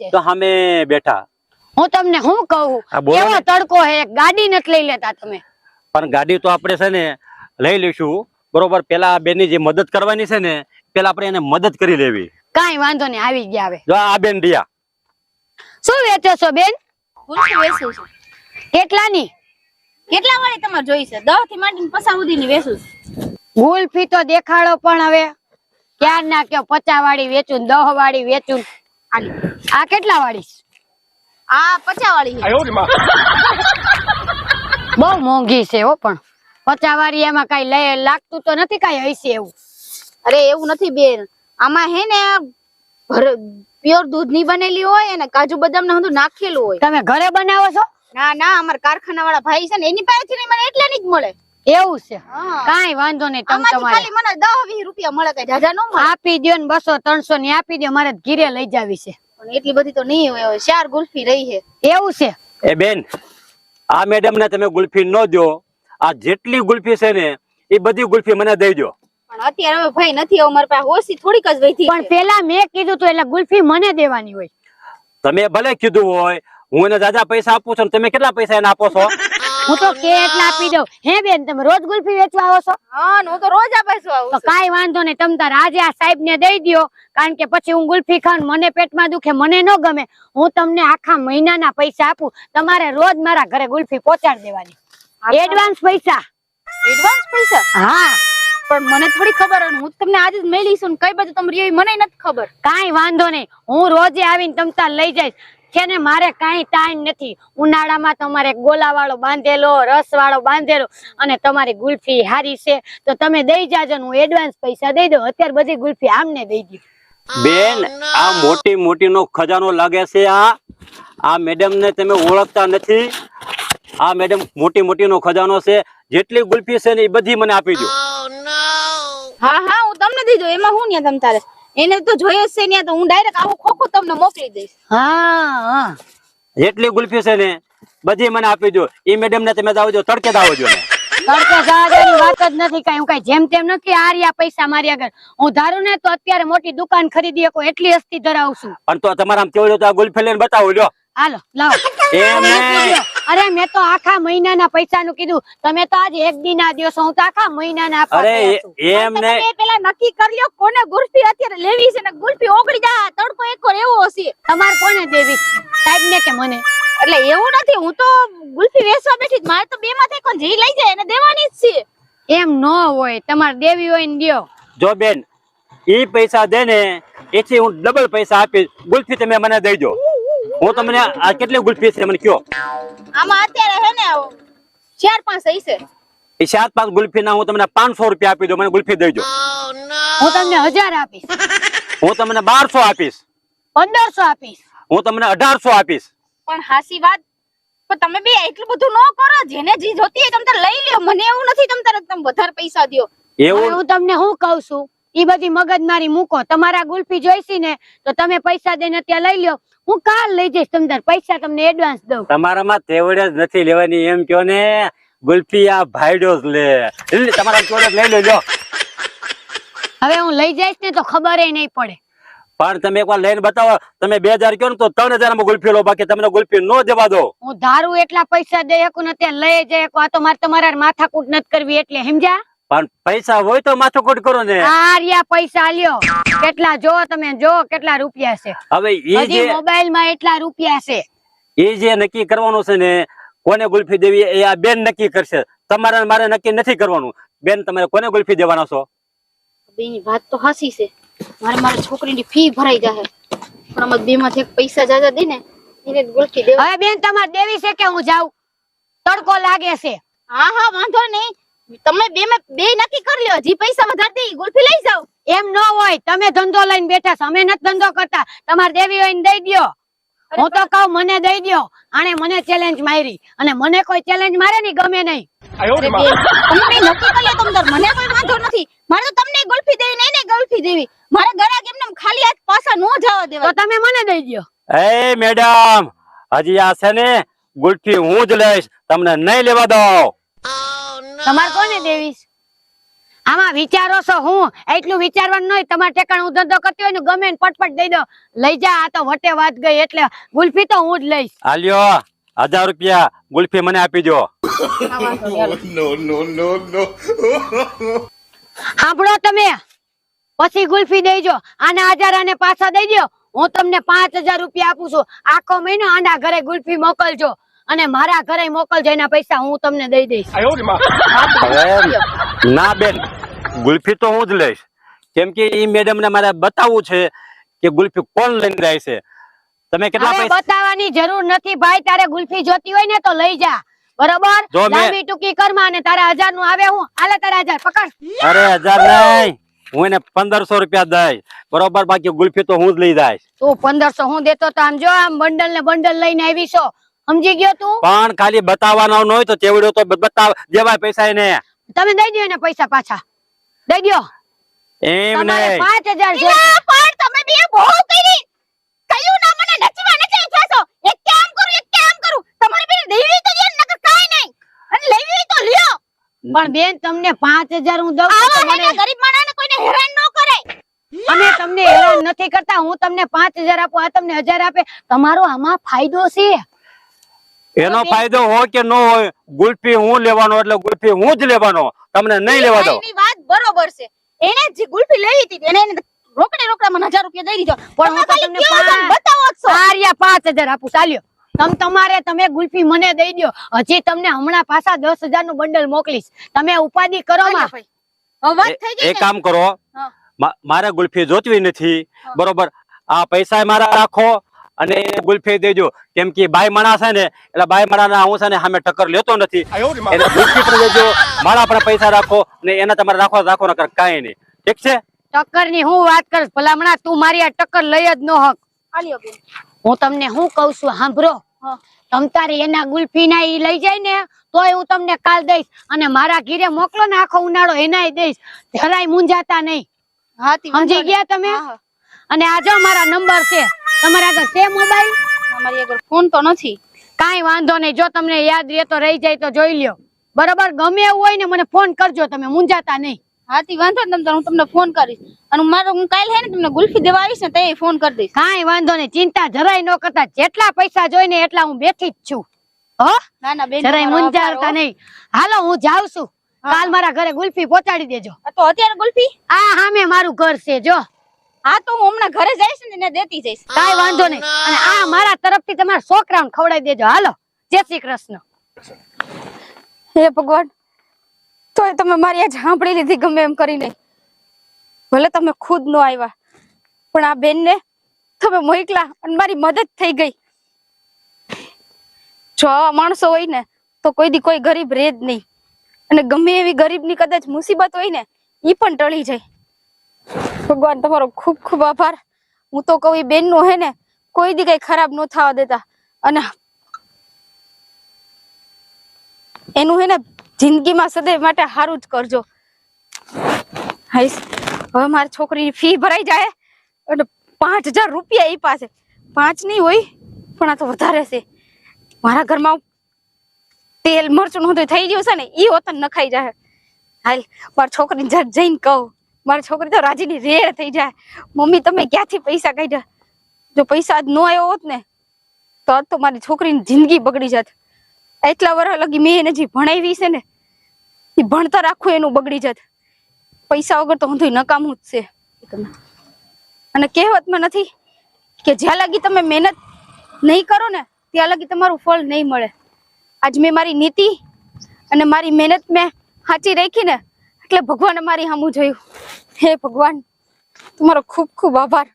વચ્ચે તો સામે બેઠા. હું તમને શું કહું? એવો તડકો હે ગાડી નથી લઈ લેતા તમે. પણ ગાડી તો આપણે છે ને લઈ લઈશું. બરોબર પેલા આ બેનની જે મદદ કરવાની છે ને પેલા આપણે એને મદદ કરી લેવી. કાંઈ વાંધો નહીં આવી ગયા હવે. જો આ બેન રિયા શું વેચો છો બેન? ગુલફી વેચું છું. કેટલાની? કેટલા વાળી તમારે જોઈ છે? દસથી માંડીને પસાર સુધીની વેચું છું. ગુલફી તો દેખાડો પણ હવે. ક્યાર ના કયો પચાસ વાળી વેચું દહ વાળી વેચું. આ કેટલા વાળી આ પચાસ વાળી બહુ મોંઘી છે હો પણ. પચાસ વાળી એમાં કઈ લાગતું તો નથી કઈ હશે એવું. અરે એવું નથી બેન. આમાં હે ને પ્યોર દૂધની બનેલી હોય અને કાજુ બદામ ને બધું નાખેલું હોય. તમે ઘરે બનાવો છો? ના ના અમારા કારખાના વાળા ભાઈ છે ને એની પાસેથી નહીં મને એટલે જ મળે. એવું છે. હા. વાંધો નહીં તમે તમારે મને દસ વીસ રૂપિયા મળે કઈ જાજા નો આપી દો ને બસો ત્રણસો ની આપી દો મારે ઘીરે લઈ જાવી છે. એટલી બધી તો નહીં હોય ચાર ગુલ્ફી રહી છે. એવું છે. એ બેન આ મેડમ ને તમે ગુલ્ફી ન દો આ જેટલી ગુલ્ફી છે ને એ બધી ગુલ્ફી મને દઈ દો પણ અત્યારે હવે ભાઈ નથી અમાર પાસે ઓછી થોડીક જ વધી પણ પેલા મેં કીધું તું એટલે ગુલ્ફી મને દેવાની હોય. તમે ભલે કીધું હોય હું એને દાદા પૈસા આપું છું તમે કેટલા પૈસા એને આપો છો? હું તો કેક આપી દઉં. હે બેન તમે રોજ ગુલ્ફી વેચવા આવો છો? હા હું તો રોજ આપે છું આવું તો કાઈ વાંધો નહીં તમ તાર આજે આ સાહેબ ને દઈ દયો કારણ કે પછી હું ગુલ્ફી ખાઉં મને પેટમાં દુખે મને ન ગમે. હું તમને આખા મહિનાના પૈસા આપું. તમારે રોજ મારા ઘરે ગુલ્ફી પહોંચાડી દેવાની. એડવાન્સ પૈસા. એડવાન્સ પૈસા? હા. પણ મને થોડી ખબર હોય હું તમને આજે જ છું કઈ બાજુ તમે રહ્યો મને નથી ખબર. કાંઈ વાંધો નહીં. હું રોજે આવીને તમતા લઈ જઈશ. છે ને મારે કાંઈ ટાઈમ નથી. ઉનાળામાં તમારે ગોલા વાળો બાંધેલો રસ વાળો બાંધેલો અને તમારી ગુલ્ફી હારી છે. તો તમે દઈ જાજો ને હું એડવાન્સ પૈસા દઈ દઉં. અત્યારે બધી ગુલ્ફી આમને દઈ દઉં બેન આ મોટી મોટી નો ખજાનો લાગે છે આ. આ મેડમ ને તમે ઓળખતા નથી. આ મેડમ મોટી મોટી નો ખજાનો છે. જેટલી ગુલ્ફી છે ને એ બધી મને આપી દો હા હા હું તમને દીધો એમાં હું ને તમ તારે? એને તો જોયો છે ને તો હું ડાયરેક્ટ આવું ખોખું તમને મોકલી દઈશ. હા હા. જેટલી ગુલ્ફી છે ને બધી મને આપી દો એ મેડમ ને તમે દાવજો તડકે આવજો ને તડકે જવાની વાત જ નથી કઈ. હું કઈ જેમ તેમ નથી આ રહ્યા પૈસા મારી આગળ. હું ધારું ને તો અત્યારે મોટી દુકાન ખરીદી શકો એટલી હસ્તી ધરાવું છું. પણ તો તમારા આમ કેવું તો આ ગુલ્ફી લઈને બતાવો લ્યો. હાલો લાવો. એમ નહીં. અરે મેં તો આખા મહિનાના પૈસાનું કીધું. તમે તો આજે એક દી ના દિવસો હું તો આખા મહિનાના અરે એમ ને પેલા નક્કી કરી લ્યો કોને ગુલ્ફી અત્યારે લેવી છે ને ગુલ્ફી ઓગળી જા. તડકો એક એવો હશે. તમારે કોને દેવી? સાહેબ ને કે મને? એટલે એવું નથી હું તો ગુલ્ફી વેચવા બેઠી મારે તો બે માંથી કોણ જે લઈ જાય એને દેવાની જ છે. એમ ન હોય. તમારે દેવી હોય ને દયો. જો બેન ઈ પૈસા દે ને એથી હું ડબલ પૈસા આપીશ. ગુલ્ફી તમે મને દઈ દો હું તમને આ કેટલી ગુલ્ફી છે મને કયો? આમાં અત્યારે હે ને ચાર પાંચ હઈ છે એ સાત પાંચ ગુલ્ફી ના હું તમને પાંચસો રૂપિયા આપી દો મને ગુલ્ફી દઈ દો. હું તમને હજાર આપીશ. હું તમને બારસો આપીશ. પંદરસો આપીશ. હું તમને અઢારસો આપીશ. પણ હાસી વાત પણ તમે બે એટલું બધું ન કરો જેને જી જોતી હોય તમે લઈ લ્યો. મને એવું નથી તમે તારે તમે વધારે પૈસા દ્યો. એવું? હું તમને હું કહું છું? ઈ બધી મગજમારી મૂકો. તમારા ગુલ્ફી જોઈશી ને તો તમે પૈસા દઈને ત્યાં લઈ લ્યો. હું કાલ લઈ જઈશ તમને પૈસા તમને એડવાન્સ દઉં. તમારામાં તેવડે જ નથી લેવાની એમ કયો ને ગુલ્ફી આ ભાઈડો જ લે. તમારા ચોરસ લઈ લેજો હવે હું લઈ જઈશ ને તો ખબર નહીં પડે. પણ તમે એકવાર લઈને બતાવો તમે બે હજાર કયો ને તો ત્રણ હજારમાં ગુલ્ફી લો બાકી તમને ગુલ્ફી નો દેવા દો. હું ધારું એટલા પૈસા દે શકું ને ત્યાં લઈ જઈ શકું. આ તો મારે તમારા માથાકૂટ નથી કરવી એટલે સમજ્યા? પણ પૈસા હોય તો માથાકૂટ કરો ને. આ પૈસા લ્યો. કેટલા જો તમે જો કેટલા રૂપિયા છે. હવે ઈ જે મોબાઈલમાં એટલા રૂપિયા છે. એ જે નક્કી કરવાનું છે ને કોને ગુલ્ફી દેવી એ આ બેન નક્કી કરશે. તમારે મારે નક્કી નથી કરવાનું. બેન તમારે કોને ગુલ્ફી દેવાના છો? બેની વાત તો હાસી છે. મારે મારા છોકરીની ફી ભરાઈ જાય પણ અમારે બે માંથી એક પૈસા જાજા દે ને એને ગુલ્ફી દેવા. હવે બેન તમારે દેવી છે કે હું જાઉં? તડકો લાગે છે. હા હા વાંધો નહીં. તમે બે મે બે નક્કી કરી લ્યો. જી પૈસા વધારતી દે ગુલ્ફી લઈ જાવ એમ ન હોય તમે ધંધો લઈને બેઠા છો. અમે નથી ધંધો કરતા. તમારે દેવી હોય ને દઈ દયો. હું તો કહું મને દઈ દયો. આને મને ચેલેન્જ મારી. અને મને કોઈ ચેલેન્જ મારે નહીં ગમે નહીં. તમે નક્કી કરી લ્યો તમ તાર મને કોઈ વાંધો નથી. મારે તો તમને ગુલ્ફી દેવી ને એને ગુલ્ફી દેવી. મારે ગળા કેમ ને ખાલી હાથ પાછા નો જવા તો તમે મને દઈ દયો. એ મેડમ હજી આ છે ને ગુલ્ફી હું જ લઈશ. તમને નહીં લેવા દઉં. તમારે કોને દેવી આમાં વિચારો છો હું? એટલું વિચારવાનું નહીં. તમારે ઠેકાણ હું ધંધો કરતી હોય ને ગમે ને પટપટ દઈ દો. લઈ જા આ તો વટે વાત ગઈ એટલે ગુલ્ફી તો હું જ લઈશ. હાલ્યો હજાર રૂપિયા ગુલ્ફી મને આપી દો સાંભળો તમે. પછી ગુલ્ફી દેજો આના હજાર આને પાછા દઈ દો હું તમને પાંચ હજાર રૂપિયા આપું છું. આખો મહિનો આના ઘરે ગુલ્ફી મોકલજો. અને મારા ઘરે મોકલજો એના પૈસા હું તમને દઈ દઈશ. ના બેન ગુલ્ફી તો હું જ લઈશ. કેમ કે એ મેડમ ને મારે બતાવવું છે કે ગુલ્ફી કોણ લઈને જાય છે. તમે કેટલા પૈસા બતાવવાની જરૂર નથી ભાઈ તારે ગુલ્ફી જોતી હોય ને તો લઈ જા. બરોબર? લાંબી ટૂંકી કરમાં અને તારા હજારનું આવે હું. આલે તારા હજાર પકડ. અરે હજાર નહીં. હું એને પંદરસો રૂપિયા દઈશ. બરોબર? બાકી ગુલ્ફી તો હું જ લઈ જાય તું પંદરસો હું દેતો તો આમ જો આમ બંડલ ને બંડલ લઈને આવી છો સમજી ગયો તું? પણ ખાલી બતાવવાનો ન હોય તો ચેવડ્યો તો બતાવ દેવાય પૈસા એને. તમે દઈ દો એને પૈસા પાછા. દઈ દો એમ પાંચ હજાર છે. પણ તમે બે બહુ કરી. કયું ના મને નચવા નથી જાશો એક કામ કરું એક કામ કરું. તમારે બે દેવી તો દે નકર કાઈ નહીં. અને લેવી તો લ્યો. પણ બેન તમને પાંચ હજાર હું દઉં તો મને ગરીબ માણસને કોઈને હેરાન ન કરે. અમે તમને હેરાન નથી કરતા. હું તમને પાંચ હજાર આપું આ તમને હજાર આપે. તમારો આમાં ફાયદો છે. એનો ફાયદો હોય કે ન હોય ગુલ્ફી હું લેવાનો એટલે ગુલ્ફી હું જ લેવાનો. તમને નહીં લેવા દો વાત બરોબર છે. એને જે ગુલ્ફી લઈ હતી એને રોકડે રોકડામાં હજાર રૂપિયા દઈ દીધો. પણ હું તમને બતાવો છો સારિયા પાંચ હજાર આપું ચાલ્યો. તમ તમારે તમે ગુલ્ફી મને દઈ દો હજી તમને હમણાં પાછા દસ હજારનું બંડલ મોકલીશ. તમે ઉપાધિ કરો ચાલો માં. ભાઈ. હવે વાત એ- થઈ ગઈ એક કામ કરો. મારે ગુલ્ફી જોતવી નથી. બરોબર. આ પૈસા મારા રાખો. અને ગુલફી દેજો. કેમ કે બાય માણસ છે ને એટલે બાય માણા હું છે ને સામે ટક્કર લેતો નથી. એને ગુલફી પણ દેજો માળા પણ પૈસા રાખો ને એના તમારે રાખવા રાખો ને કાંઈ નહીં. ઠીક છે? ટક્કરની હું વાત કરીશ. ભલામણા તું મારી આ ટક્કર લઈ જ ન હક. હું તમને હું કઉ છું સાંભળો. તમ તારે એના ગુલ્ફી ના ઈ લઈ જાય ને તોય હું તમને કાલ દઈશ. અને મારા ઘીરે મોકલો ને આખો ઉનાળો એનાય દઈશ. જરાય મુંજાતા નહીં. સમજી ગયા તમે. અને આજો મારા નંબર છે તમારા આગળ છે મોબાઈલ? અમારી આગળ ફોન તો નથી. કાંઈ વાંધો નહીં. જો તમને યાદ રહે તો રહી જાય તો જોઈ લ્યો. બરોબર? ગમે એવું હોય ને મને ફોન કરજો તમે મુંજાતા નહીં. હા વાંધો નહીં હું તમને ફોન કરીશ. અને મારો હું કાલ હે ને તમને ગુલ્ફી દેવા આવીશ ને તે ફોન કરી દઈશ. કાંઈ વાંધો નહીં. ચિંતા જરાય ન કરતા. જેટલા પૈસા જોઈને એટલા હું બેઠી જ છું. હો? ના ના બેન જરાય તમારો મુંજાતા હો. નહીં. હાલો હું જાઉં છું. કાલ મારા ઘરે ગુલ્ફી પહોંચાડી દેજો. તો અત્યારે ગુલ્ફી? આ મેં મારું ઘર છે જો. હા તો હું હમણાં ઘરે જઈશ ને એને દેતી જઈશ. કાંઈ વાંધો નહીં. અને આ મારા તરફથી તમારા છોકરાઓને ખવડાવી દેજો. હાલો. જય શ્રી કૃષ્ણ. હે ભગવાન તોય તમે મારી આ સાંભળી લીધી ગમે એમ કરીને. ભલે તમે ખુદ નો આવ્યા પણ આ બેનને તમે મોકલા અને મારી મદદ થઈ ગઈ. જો માણસો હોય ને તો કોઈ દી કોઈ ગરીબ રહે જ નહીં. અને ગમે એવી ગરીબની કદાચ મુસીબત હોય ને એ પણ ટળી જાય. ભગવાન, તમારો ખૂબ ખૂબ આભાર. હું તો કહું બેનનું હે ને, કોઈ દી કઈ ખરાબ ન થવા દેતા. અને એનું હે ને, જિંદગીમાં સદૈવ માટે સારું જ કરજો. હાઈસ, હવે મારી છોકરીની ફી ભરાઈ જાય અને પાંચ હજાર રૂપિયા એ પાસે પાંચ નહીં હોય, પણ આ તો વધારે છે. મારા ઘરમાં તેલ મરચું નહોતું થઈ ગયું છે ને એ હોતન નખાઈ જાય હાલ, મારી છોકરીને જઈને કહું મારી છોકરી તો રાજીની રેડ થઈ જાય. મમ્મી, તમે ક્યાંથી પૈસા કાઢ્યા? જો પૈસા જ ન આવ્યો હોત ને, તો આજ તો મારી છોકરીની જિંદગી બગડી જાત. એટલા વર્ષ લગી મેં એને જે ભણાવી છે ને, એ ભણતર આખું એનું બગડી જત. પૈસા વગર તો હું નકામું જ છે. અને કહેવતમાં નથી કે જ્યાં લગી તમે મહેનત નહીં કરો ને, ત્યાં લગી તમારું ફળ નહીં મળે. આજ મેં મારી નીતિ અને મારી મહેનત મેં સાચી રાખી ને, એટલે ભગવાને મારી સામું જોયું. હે ભગવાન તમારો ખૂબ ખૂબ આભાર.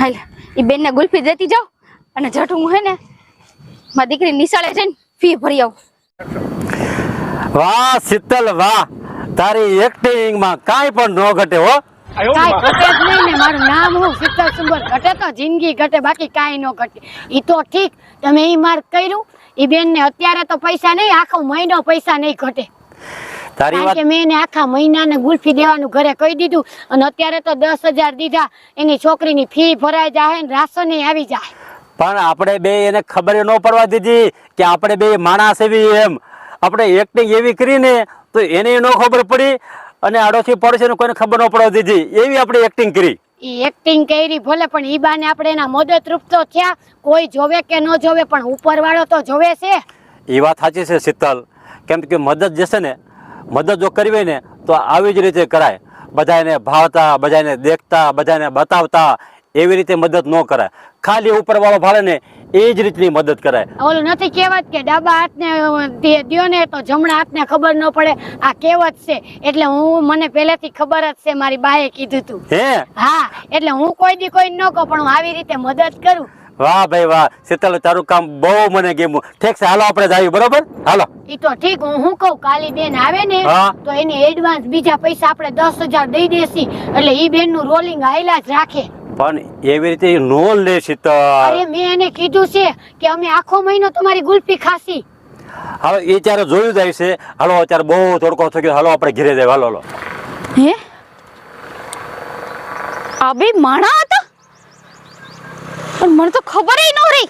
હાલ એ બેનને ગુલ્ફી દેતી જાઓ અને જટ હું હે ને મારી દીકરી નિશાળે જઈને ફી ભરી આવું. વાહ શીતલ વાહ. તારી એક્ટિંગમાં કાંઈ પણ ન ઘટે હો. કાઈ ઘટે જ નહીં ને મારું નામ હું શીતલ સુંદર ઘટે તો જિંદગી ઘટે બાકી કાઈ ન ઘટે. ઈ તો ઠીક તમે ઈ માર્ક કર્યું ઈ બેન ને અત્યારે તો પૈસા નહીં આખો મહિનો પૈસા નહીં ઘટે. તારી વાત કે મેં એને આખા મહિનાને ગુલ્ફી દેવાનું ઘરે કહી દીધું અને અત્યારે તો દસ હજાર દીધા. એની છોકરીની ફી ભરાઈ જાય ને રાશન આવી જાય પણ આપણે બે એને ખબર ન પડવા દીધી કે આપણે બે માણસ એવી એમ. આપણે એક્ટિંગ એવી કરીને તો એને ન ખબર પડી અને આડોશી પડોશીને કોઈને ખબર ન પડવા દીધી. એવી આપણે એક્ટિંગ કરી. એક્ટિંગ કરી ભલે પણ ઈ બાને આપણે એના મદદરૂપ તો થયા. કોઈ જોવે કે ન જોવે પણ ઉપરવાળો તો જોવે છે. એ વાત સાચી છે શીતલ. કેમ કે મદદ જશે ને મદદ જો કરવી ને તો આવી જ રીતે કરાય. બધાને ભાવતા બધાને દેખતા બધાને બતાવતા એવી રીતે મદદ ન કરાય. ખાલી ઉપરવાળો ભાડે ને એ જ રીતની મદદ કરાય. ઓલું નથી કહેવત કે ડાબા હાથને દે- દ્યો ને તો જમણા હાથને ખબર ન પડે. આ કહેવત છે. એટલે હું મને પહેલેથી ખબર જ છે મારી બાએ કીધું તું. હે? હા એટલે હું કોઈ દી કોઈ ન કહું પણ હું આવી રીતે મદદ કરું. વાહ ભાઈ વાહ શીતલ તારું કામ બહુ મને ગમ્યું. ઠીક છે હાલો આપણે જઈએ બરોબર? હાલો. ઈ તો ઠીક હું હું કહું કાલી બેન આવે ને તો એને એડવાન્સ બીજા પૈસા આપણે દસ હજાર દઈ દેસી એટલે ઈ બેનનું રોલિંગ આયલા જ રાખે. પણ એવી રીતે નો લે શીતલ. અરે મેં એને કીધું છે કે અમે આખો મહિનો તમારી ગુલ્ફી ખાસી હવે એ ત્યારે જોયું જાય છે હાલો અત્યારે બહુ તડકો થઈ ગયો હાલો આપણે ઘરે જાય હાલો હાલો. હે? આ બે માણા મને તો ખબર ન રહી